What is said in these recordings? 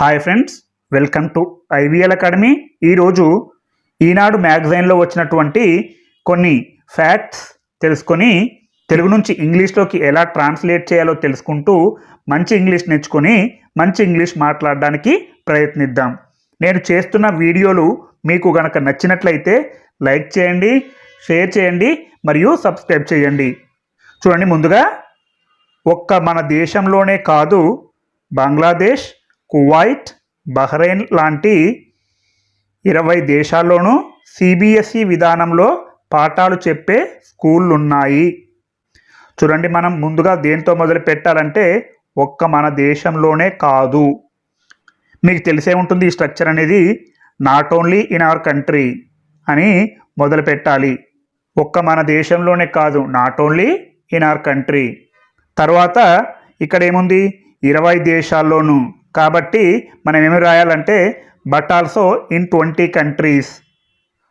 Hi friends welcome to IVL academy ఈరోజు ఈనాడు మ్యాగజైన్లో వచ్చినటువంటి కొన్ని ఫ్యాక్ట్స్ తెలుసుకొని తెలుగు నుంచి ఇంగ్లీష్లోకి ఎలా ట్రాన్స్లేట్ చేయాలో తెలుసుకుంటూ మంచి ఇంగ్లీష్ నేర్చుకొని మంచి ఇంగ్లీష్ మాట్లాడడానికి ప్రయత్నిద్దాం. నేను చేస్తున్న వీడియోలు మీకు గనక నచ్చినట్లయితే లైక్ చేయండి షేర్ చేయండి మరియు సబ్స్క్రైబ్ చేయండి. చూడండి ముందుగా ఒక్క మన దేశంలోనే కాదు బంగ్లాదేశ్ కువైట్ బహ్రెయిన్ లాంటి ఇరవై దేశాల్లోనూ సిబిఎస్ఈ విధానంలో పాఠాలు చెప్పే స్కూళ్ళు ఉన్నాయి చూడండి మనం ముందుగా దేంతో మొదలు పెట్టాలంటే ఒక్క మన దేశంలోనే కాదు. మీకు తెలిసే ఉంటుంది ఈ స్ట్రక్చర్ అనేది not only in our country అని మొదలు పెట్టాలి. ఒక్క మన దేశంలోనే కాదు not only in our country. తర్వాత ఇక్కడ ఏముంది? ఇరవై దేశాల్లోనూ కాబట్టి మనం ఏమి రాయాలంటే but also in twenty countries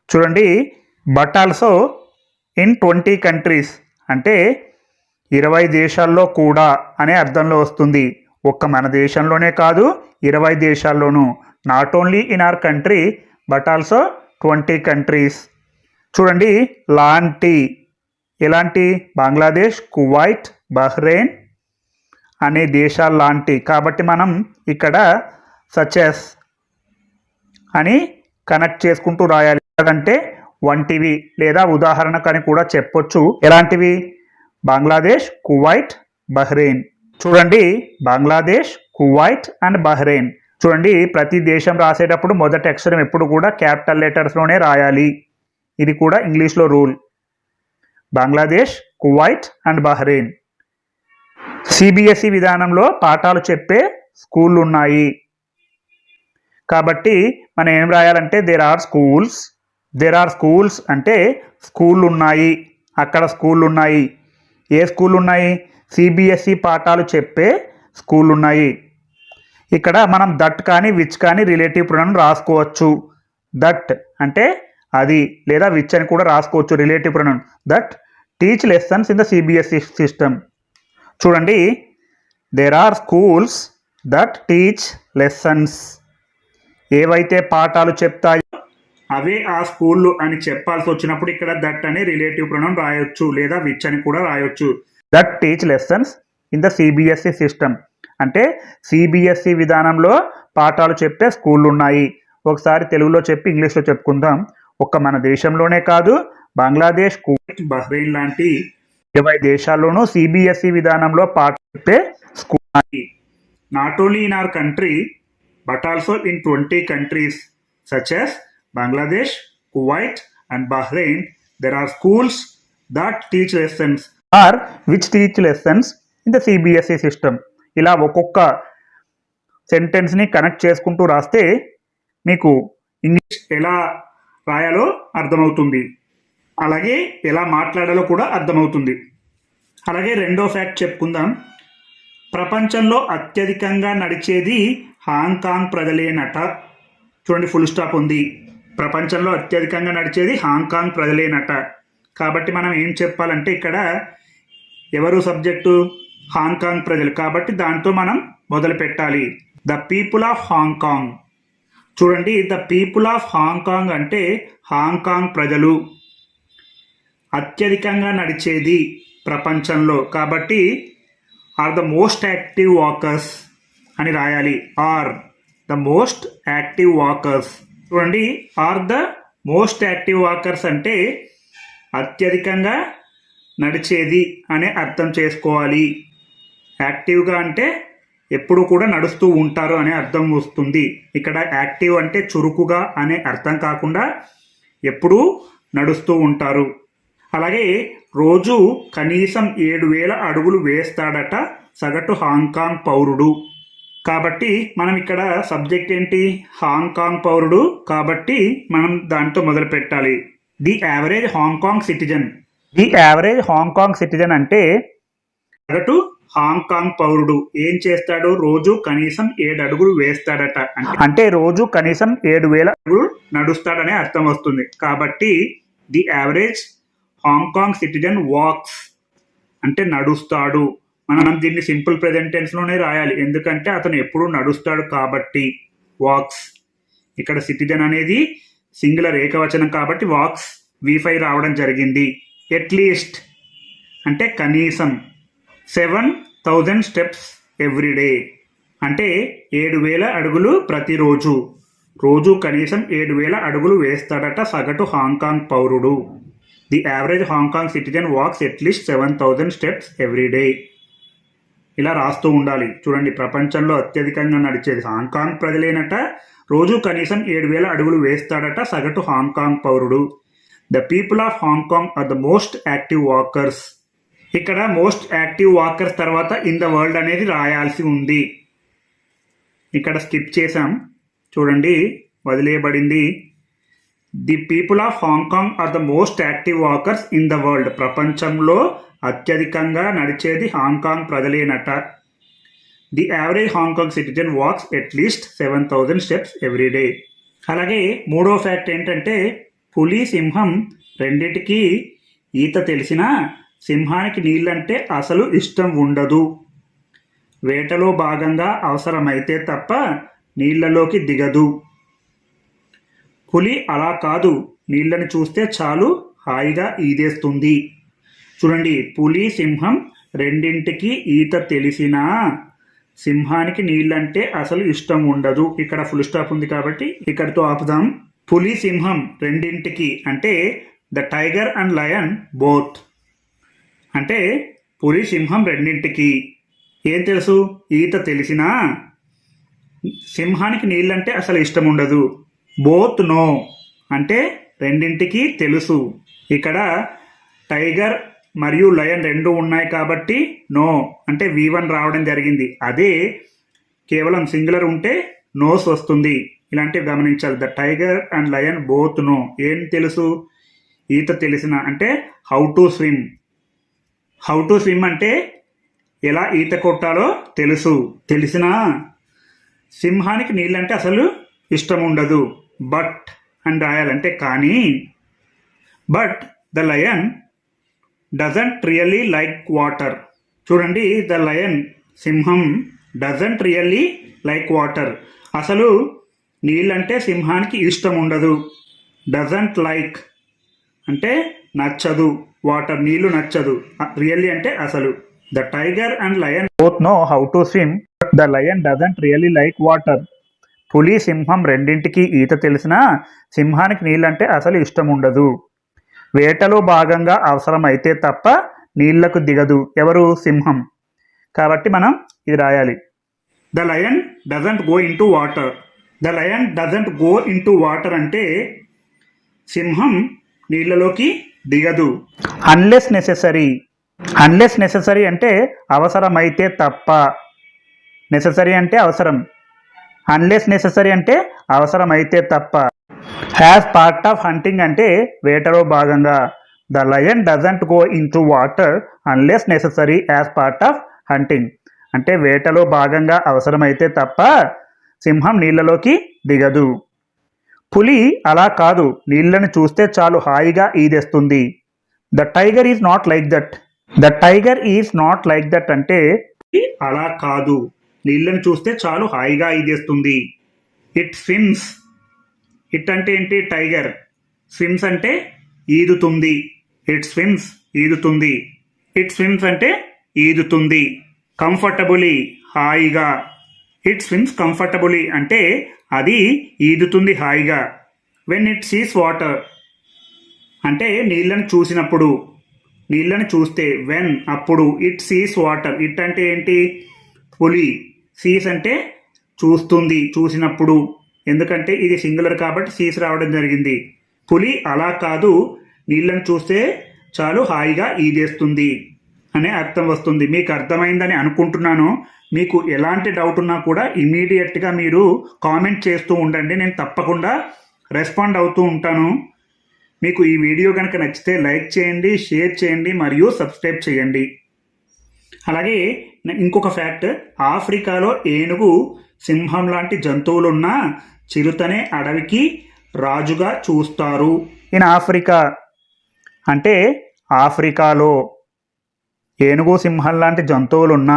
చూడండి but also in twenty countries అంటే ఇరవై దేశాల్లో కూడా అనే అర్థంలో వస్తుంది. ఒక్క మన దేశంలోనే కాదు ఇరవై దేశాల్లోనూ. Not only in our country but also twenty countries చూడండి లాంటి. ఎలాంటి? బంగ్లాదేశ్ కువైట్ బహ్రెయిన్ అనే దేశాల్లాంటి. కాబట్టి మనం ఇక్కడ సచెస్ అని కనెక్ట్ చేసుకుంటూ రాయాలి. అంటే వంటివి లేదా ఉదాహరణకు అని కూడా చెప్పొచ్చు. ఎలాంటివి? Bangladesh Kuwait Bahrain. చూడండి బంగ్లాదేశ్ కువైట్ అండ్ బహ్రెయిన్. చూడండి ప్రతి దేశం రాసేటప్పుడు మొదటి అక్షరం ఎప్పుడు కూడా క్యాపిటల్ లెటర్స్లోనే రాయాలి. ఇది కూడా ఇంగ్లీష్లో rule. Bangladesh Kuwait and Bahrain. CBSE విధానంలో పాఠాలు చెప్పే స్కూళ్ళు ఉన్నాయి కాబట్టి మనం ఏం రాయాలంటే there are schools there are schools అంటే స్కూళ్ళు ఉన్నాయి అక్కడ స్కూళ్ళు ఉన్నాయి ఏ స్కూళ్ళు ఉన్నాయి సిబిఎస్ఈ పాఠాలు చెప్పే స్కూళ్ళు ఉన్నాయి ఇక్కడ మనం దట్ కానీ విచ్ కానీ రిలేటివ్ ప్రొనౌన్ రాసుకోవచ్చు. దట్ అంటే అది లేదా విచ్ అని కూడా రాసుకోవచ్చు relative pronoun that teach lessons in the CBSE system చూడండి. There are schools that teach lessons ఏవైతే పాఠాలు చెప్తాయో అవే ఆ స్కూళ్ళు అని చెప్పాల్సి వచ్చినప్పుడు ఇక్కడ దట్ అని రిలేటివ్ ప్రొనౌన్ రాయొచ్చు లేదా విచ్ అని కూడా రాయొచ్చు. That teach lessons in the CBSE system అంటే సిబిఎస్ఈ విధానంలో పాఠాలు చెప్పే స్కూళ్ళు ఉన్నాయి ఒకసారి తెలుగులో చెప్పి ఇంగ్లీష్లో చెప్పుకుందాం. ఒక్క మన దేశంలోనే కాదు బంగ్లాదేశ్ కువైట్ బహ్రెయిన్ లాంటి ఇరవై దేశాల్లోనూ సిబిఎస్ఈ విధానంలో పాటిస్తే school not only in our country but also in twenty countries such as Bangladesh Kuwait and Bahrain there are schools that teach lessons are which teach lessons in the CBSE system ఇలా ఒక్కొక్క సెంటెన్స్ని connect చేసుకుంటూ రాస్తే మీకు English ఎలా రాయాలో అర్థమవుతుంది. అలాగే ఎలా మాట్లాడాలో కూడా అర్థమవుతుంది. అలాగే రెండో ఫ్యాక్ట్ చెప్పుకుందాం. ప్రపంచంలో అత్యధికంగా నడిచేది హాంకాంగ్ ప్రజలేనట చూడండి ఫుల్ స్టాప్ ఉంది. ప్రపంచంలో అత్యధికంగా నడిచేది హాంకాంగ్ ప్రజలేనట కాబట్టి మనం ఏం చెప్పాలంటే ఇక్కడ ఎవరు సబ్జెక్టు హాంకాంగ్ ప్రజలు. కాబట్టి దాంతో మనం మొదలు పెట్టాలి the people of Hong Kong చూడండి the people of Hong Kong అంటే హాంకాంగ్ ప్రజలు. అత్యధికంగా నడిచేది ప్రపంచంలో. కాబట్టి are the most active walkers అని రాయాలి. Are the most active walkers. చూడండి are the most active walkers అంటే అత్యధికంగా నడిచేది అనే అర్థం చేసుకోవాలి. యాక్టివ్గా అంటే ఎప్పుడు కూడా నడుస్తూ ఉంటారు అనే అర్థం వస్తుంది. ఇక్కడ యాక్టివ్ అంటే చురుకుగా అనే అర్థం కాకుండా ఎప్పుడూ నడుస్తూ ఉంటారు. అలాగే రోజు కనీసం ఏడు వేల అడుగులు వేస్తాడట సగటు హాంకాంగ్ పౌరుడు. కాబట్టి మనం ఇక్కడ సబ్జెక్ట్ ఏంటి? హాంకాంగ్ పౌరుడు. కాబట్టి మనం దాంతో మొదలు పెట్టాలి. The average Hong Kong citizen. The average Hong Kong citizen అంటే సగటు హాంకాంగ్ పౌరుడు. ఏం చేస్తాడు? రోజు కనీసం ఏడు అడుగులు వేస్తాడట అంటే- రోజు కనీసం ఏడు వేల అడుగులు నడుస్తాడనే అర్థం వస్తుంది. కాబట్టి the average Hong Kong citizen walks. అంటే నడుస్తాడు. మనం దీన్ని సింపుల్ ప్రెజెంట్ టెన్స్లోనే రాయాలి. ఎందుకంటే అతను ఎప్పుడూ నడుస్తాడు కాబట్టి వాక్స్. ఇక్కడ సిటిజన్ అనేది సింగులర్ ఏకవచనం కాబట్టి వాక్స్ వీఫై రావడం జరిగింది. ఎట్లీస్ట్ అంటే కనీసం సెవెన్ థౌజండ్ స్టెప్స్ ఎవ్రీడే అంటే ఏడు వేల అడుగులు ప్రతిరోజు. రోజు కనీసం ఏడు వేల అడుగులు వేస్తాడట సగటు హాంకాంగ్ పౌరుడు. The average Hong Kong citizen walks at least seven thousand steps every day ఇలా రాస్తూ ఉండాలి. చూడండి ప్రపంచంలో అత్యధికంగా నడిచేది హాంకాంగ్ ప్రజలేనట. రోజు కనీసం ఏడు వేల అడుగులు వేస్తాడట సగటు హాంకాంగ్ పౌరుడు. The people of Hong Kong are the most active walkers ఇక్కడ మోస్ట్ యాక్టివ్ వాకర్స్ తర్వాత ఇన్ ద వరల్డ్ అనేది రాయాల్సి ఉంది. ఇక్కడ స్కిప్ చేసాం చూడండి వదిలేయబడింది. The people of Hong Kong are the most active walkers in the world ప్రపంచంలో అత్యధికంగా నడిచేది Hong Kong ప్రజలేనట. The average Hong Kong citizen walks at least seven thousand steps every day అలాగే మూడో ఫ్యాక్ట్ ఏంటంటే పులి సింహం రెండిటికి ఈత తెలిసినా సింహానికి నీళ్ళంటే అసలు ఇష్టం ఉండదు. వేటలో భాగంగా అవసరమైతే తప్ప నీళ్ళలోకి దిగదు. పులి అలా కాదు. నీళ్ళని చూస్తే చాలు హాయిగా ఈదేస్తుంది. చూడండి పులి సింహం రెండింటికి ఈత తెలిసినా సింహానికి నీళ్ళంటే అసలు ఇష్టం ఉండదు. ఇక్కడ ఫుల్ స్టాప్ ఉంది కాబట్టి ఇక్కడితో ఆపుదాం. పులి సింహం రెండింటికి అంటే the tiger and lion both. అంటే పులి సింహం రెండింటికి. ఏం తెలుసు? ఈత తెలిసినా సింహానికి నీళ్ళంటే అసలు ఇష్టం ఉండదు. బోత్ నో అంటే రెండింటికి తెలుసు. ఇక్కడ టైగర్ మరియు లయన్ రెండు ఉన్నాయి కాబట్టి నో అంటే వి వన్ రావడం జరిగింది. అదే కేవలం సింగులర్ ఉంటే నోస్ వస్తుంది. ఇలాంటివి గమనించాలి. The tiger and lion both know ఏం తెలుసు? ఈత తెలిసిన అంటే how to swim. How to swim అంటే ఎలా ఈత కొట్టాలో తెలుసు. తెలిసినా సింహానికి నీళ్ళంటే అసలు ఇష్టం ఉండదు బట్ అని రాయాలంటే కానీ. But the lion doesn't really like water చూడండి ద లయన్ సింహం డజంట్ రియల్లీ లైక్ వాటర్ అసలు నీళ్ళంటే సింహానికి ఇష్టం ఉండదు. డజంట్ లైక్ అంటే నచ్చదు. వాటర్ నీళ్ళు నచ్చదు. రియల్లీ అంటే అసలు. The tiger and lion both know how to swim the lion doesn't really like water పులి సింహం రెండింటికి ఈత తెలిసినా సింహానికి నీళ్ళంటే అసలు ఇష్టం ఉండదు వేటలో భాగంగా అవసరమైతే తప్ప నీళ్ళకు దిగదు. ఎవరు? సింహం. కాబట్టి మనం ఇది రాయాలి. The lion doesn't go into water. The lion doesn't go into water అంటే సింహం నీళ్ళలోకి దిగదు. Unless necessary. అన్లెస్ నెసెసరీ అంటే అవసరమైతే తప్ప. నెససరీ అంటే అవసరం. అన్లెస్ నెససరీ అంటే అవసరమైతే తప్ప. హ్యాస్ పార్ట్ ఆఫ్ హంటింగ్ అంటే వేటలో భాగంగా. The lion doesn't go into water unless necessary as part of hunting అంటే వేటలో భాగంగా అవసరమైతే తప్ప సింహం నీళ్ళలోకి దిగదు. పులి అలా కాదు నీళ్ళని చూస్తే చాలు హాయిగా ఈదేస్తుంది. The tiger is not like that the tiger is not like that అంటే అలా కాదు. నీళ్ళని చూస్తే చాలు హాయిగా ఈదేస్తుంది ఇట్ స్విమ్స్ ఇట్ అంటే ఏంటి? టైగర్ స్విమ్స్ అంటే ఈదుతుంది. ఇట్ స్విమ్స్ ఈదుతుంది. ఇట్ స్విమ్స్ అంటే ఈదుతుంది. కంఫర్టబులీ హాయిగా. ఇట్ స్విమ్స్ కంఫర్టబులీ అంటే అది ఈదుతుంది హాయిగా. వెన్ ఇట్ సీస్ వాటర్ అంటే నీళ్ళని చూసినప్పుడు. నీళ్ళని చూస్తే వెన్ అప్పుడు. ఇట్ సీస్ వాటర్ ఇట్ అంటే ఏంటి? పులి. సీస్ అంటే చూస్తుంది చూసినప్పుడు. ఎందుకంటే ఇది సింగులర్ కాబట్టి సీస్ రావడం జరిగింది. పులి అలా కాదు నీళ్ళని చూస్తే చాలు హాయిగా ఈదేస్తుంది అనే అర్థం వస్తుంది. మీకు అర్థమైందని అనుకుంటున్నాను. మీకు ఎలాంటి డౌట్ ఉన్నా కూడా ఇమీడియట్గా మీరు కామెంట్ చేస్తూ ఉండండి. నేను తప్పకుండా రెస్పాండ్ అవుతూ ఉంటాను. మీకు ఈ వీడియో కనుక నచ్చితే లైక్ చేయండి షేర్ చేయండి మరియు సబ్స్క్రైబ్ చేయండి. అలాగే ఇంకొక ఫ్యాక్ట్ ఆఫ్రికాలో ఏనుగు సింహం లాంటి జంతువులున్న చిరుతనే అడవికి రాజుగా చూస్తారు. ఇన్ ఆఫ్రికా అంటే ఆఫ్రికాలో ఏనుగు సింహం లాంటి జంతువులున్న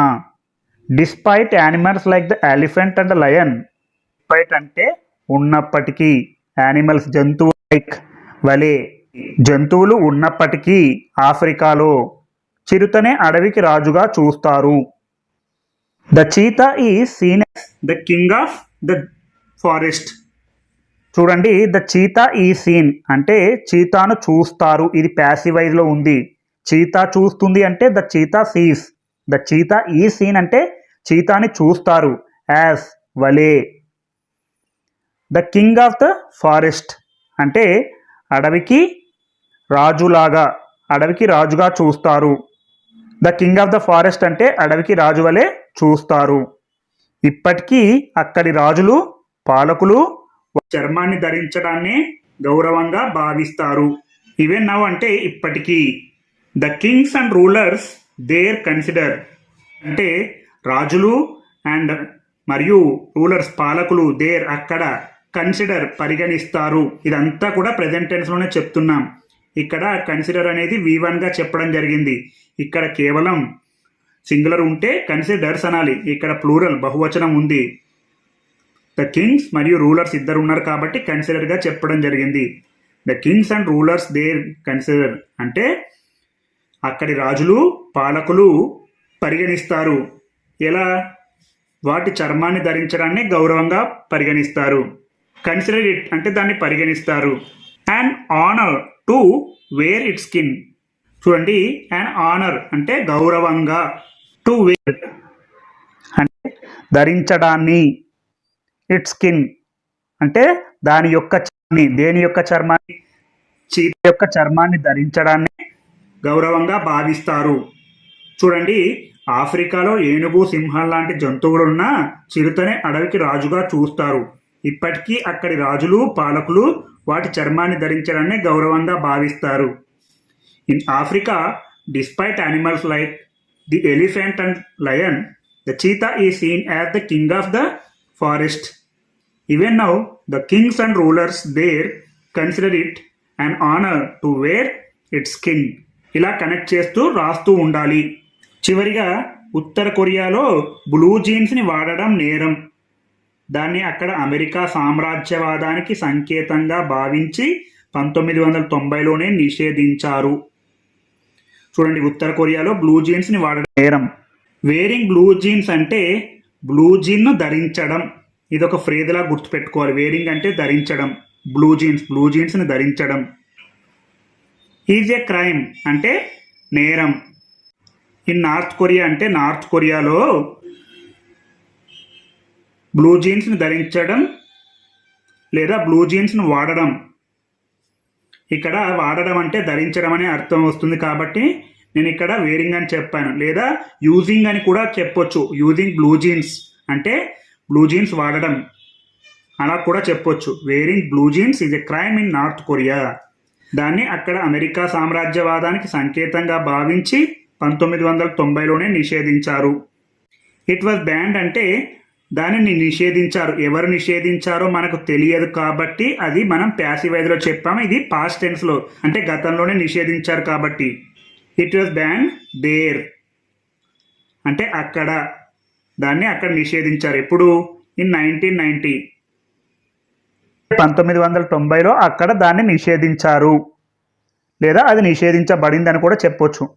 despite animals like the elephant and lion despite అంటే ఉన్నప్పటికీ యానిమల్స్ జంతువు లైక్ వలే జంతువులు ఉన్నప్పటికీ ఆఫ్రికాలో చిరుతనే అడవికి రాజుగా చూస్తారు. The cheetah is seen the king of the forest చూడండి ద చీతా ఈ సీన్ అంటే చీతాను చూస్తారు. ఇది ప్యాసివైజ్లో ఉంది. చీతా చూస్తుంది అంటే the cheetah sees the cheetah is seen అంటే చీతాని చూస్తారు. యాజ్ వలే. The king of the forest అంటే అడవికి రాజులాగా అడవికి రాజుగా చూస్తారు. The king of the forest అంటే అడవికి రాజు వలె చూస్తారు. ఇప్పటికీ అక్కడి రాజులు పాలకులు చర్మాన్ని ధరించడాన్ని గౌరవంగా భావిస్తారు. ఈవెన్ నవ్ అంటే ఇప్పటికీ. The kings and rulers there consider అంటే రాజులు అండ్ మరియు రూలర్స్ పాలకులు దేర్ అక్కడ కన్సిడర్ పరిగణిస్తారు. ఇదంతా కూడా ప్రెజెంట్ టెన్స్లోనే చెప్తున్నాం. ఇక్కడ కన్సిడర్ అనేది వి వన్గా చెప్పడం జరిగింది. ఇక్కడ కేవలం సింగులర్ ఉంటే కన్సిడర్స్ అనాలి. ఇక్కడ ప్లూరల్ బహువచనం ఉంది. ద కింగ్స్ మరియు రూలర్స్ ఇద్దరు ఉన్నారు కాబట్టి కన్సిడర్గా చెప్పడం జరిగింది. The kings and rulers there consider అంటే అక్కడి రాజులు పాలకులు పరిగణిస్తారు. ఎలా? వాటి చర్మాన్ని ధరించడాన్ని గౌరవంగా పరిగణిస్తారు. కన్సిడర్ ఇట్ అంటే దాన్ని పరిగణిస్తారు. And honour to wear it skin చూడండి అండ్ ఆనర్ అంటే గౌరవంగా. టు వేర్ అంటే ధరించడాన్ని. ఇట్ స్కిన్ అంటే దాని యొక్క చర్మాన్ని దేని యొక్క చర్మాన్ని? చీత యొక్క చర్మాన్ని ధరించడాన్ని గౌరవంగా భావిస్తారు. చూడండి ఆఫ్రికాలో ఏనుగు సింహం లాంటి జంతువులున్నా చిరుతనే అడవికి రాజుగా చూస్తారు. ఇప్పటికీ అక్కడి రాజులు పాలకులు వాటి చర్మాన్ని ధరించడాన్ని గౌరవంగా భావిస్తారు. In Africa despite animals like the elephant and lion the cheetah is seen as the king of the forest. Even now the kings and rulers there consider it and honour to wear it skin ఇలా connect చేస్తూ రాస్తూ ఉండాలి. చివరిగా ఉత్తర కొరియాలో blue జీన్స్ని వాడడం నేరం. దాన్ని అక్కడ అమెరికా సామ్రాజ్యవాదానికి సంకేతంగా భావించి పంతొమ్మిది వందల తొంభైలోనే నిషేధించారు. చూడండి ఉత్తర కొరియాలో బ్లూ జీన్స్ని వాడడం. నేరం. వేరింగ్ బ్లూ జీన్స్ అంటే బ్లూ జీన్ ధరించడం. ఇది ఒక ఫ్రేజ్లా గుర్తుపెట్టుకోవాలి. వేరింగ్ అంటే ధరించడం. బ్లూ జీన్స్ బ్లూ జీన్స్ని ధరించడం. ఈజ్ ఏ క్రైమ్ అంటే నేరం. ఇన్ నార్త్ కొరియా అంటే నార్త్ కొరియాలో బ్లూ జీన్స్ని ధరించడం లేదా బ్లూ జీన్స్ను వాడడం. ఇక్కడ వాడడం అంటే ధరించడం అనే అర్థం వస్తుంది కాబట్టి నేను ఇక్కడ వేరింగ్ అని చెప్పాను. లేదా యూజింగ్ అని కూడా చెప్పొచ్చు. యూజింగ్ బ్లూ జీన్స్ అంటే బ్లూ జీన్స్ వాడడం. అలా కూడా చెప్పొచ్చు. Wearing blue jeans is a crime in North Korea దాన్ని అక్కడ అమెరికా సామ్రాజ్యవాదానికి సంకేతంగా భావించి పంతొమ్మిది వందల తొంభైలోనే నిషేధించారు. ఇట్ వాజ్ బ్యాండ్ అంటే దానిని నిషేధించారు. ఎవరు నిషేధించారో మనకు తెలియదు కాబట్టి అది మనం ప్యాసివైజ్లో చెప్పాము. ఇది పాస్ట్ టెన్స్లో అంటే గతంలోనే నిషేధించారు కాబట్టి. ఇట్ వాజ్ బ్యాన్ దేర్ అంటే అక్కడ దాన్ని అక్కడ నిషేధించారు. ఎప్పుడు? ఇన్ నైన్టీన్ నైన్టీ పంతొమ్మిది వందల తొంభైలో అక్కడ దాన్ని నిషేధించారు. లేదా అది నిషేధించబడింది అని కూడా చెప్పొచ్చు.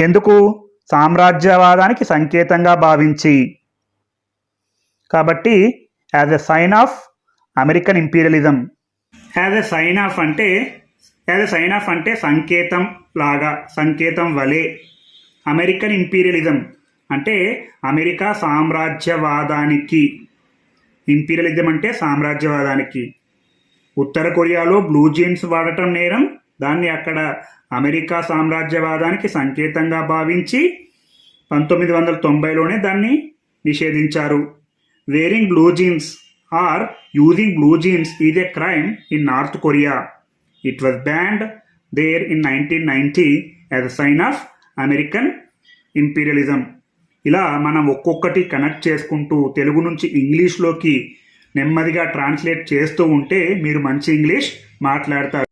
ఎందుకు? సామ్రాజ్యవాదానికి సంకేతంగా భావించి. కాబట్టి as a sign of American imperialism as a sign of అంటే యాజ్ ఎ సైన్ ఆఫ్ అంటే సంకేతం లాగా సంకేతం వలె. అమెరికన్ ఇంపీరియలిజం అంటే అమెరికా సామ్రాజ్యవాదానికి. ఇంపీరియలిజం అంటే సామ్రాజ్యవాదానికి. ఉత్తర కొరియాలో బ్లూ జీన్స్ వాడటం నేరం దాన్ని అక్కడ అమెరికా సామ్రాజ్యవాదానికి సంకేతంగా భావించి పంతొమ్మిది వందల తొంభైలోనే దాన్ని నిషేధించారు. Wearing blue jeans or using blue jeans is a crime in North Korea it was banned there in nineteen ninety as a sign of American imperialism ఇలా మనం ఒక్కొక్కటి కనెక్ట్ చేసుకుంటూ తెలుగు నుంచి ఇంగ్లీష్లోకి నెమ్మదిగా ట్రాన్స్లేట్ చేస్తూ ఉంటే మీరు మంచి ఇంగ్లీష్ మాట్లాడతారు.